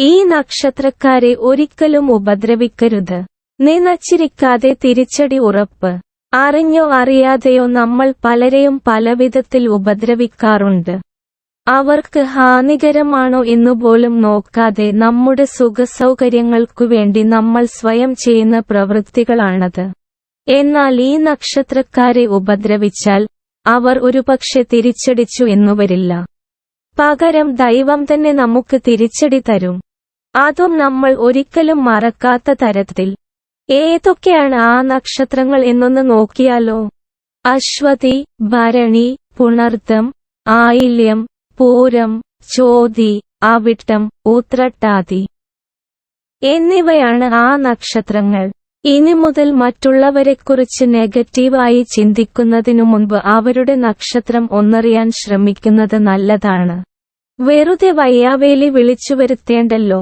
ഈ നക്ഷത്രക്കാരെ ഒരിക്കലും ഉപദ്രവിക്കരുത്. നിനച്ചിരിക്കാതെ തിരിച്ചടി ഉറപ്പ്. അറിഞ്ഞോ അറിയാതെയോ നമ്മൾ പലരെയും പലവിധത്തിൽ ഉപദ്രവിക്കാറുണ്ട്. അവർക്ക് ഹാനികരമാണോ എന്നുപോലും നോക്കാതെ നമ്മുടെ സുഖസൗകര്യങ്ങൾക്കു വേണ്ടി നമ്മൾ സ്വയം ചെയ്യുന്ന പ്രവൃത്തികളാണത്. എന്നാൽ ഈ നക്ഷത്രക്കാരെ ഉപദ്രവിച്ചാൽ അവർ ഒരുപക്ഷെ തിരിച്ചടിച്ചു എന്നുവരില്ല പകരം ദൈവം തന്നെ നമുക്ക് തിരിച്ചടി തരും. അതും നമ്മൾ ഒരിക്കലും മറക്കാത്ത തരത്തിൽ. ഏതൊക്കെയാണ് ആ നക്ഷത്രങ്ങൾ എന്നൊന്ന് നോക്കിയാലോ? അശ്വതി ഭരണി പുണർത്തം ആയില്യം പൂരം ചോതി അവിട്ടം ഉത്രട്ടാതി. എന്നിവയാണ് ആ നക്ഷത്രങ്ങൾ. ഇനി മുതൽ മറ്റുള്ളവരെക്കുറിച്ച് നെഗറ്റീവായി ചിന്തിക്കുന്നതിനു മുൻപ് അവരുടെ നക്ഷത്രം ഒന്നറിയാൻ ശ്രമിക്കുന്നത് നല്ലതാണ്. വെറുതെ വയ്യാവേലി വിളിച്ചു വരുത്തേണ്ടല്ലോ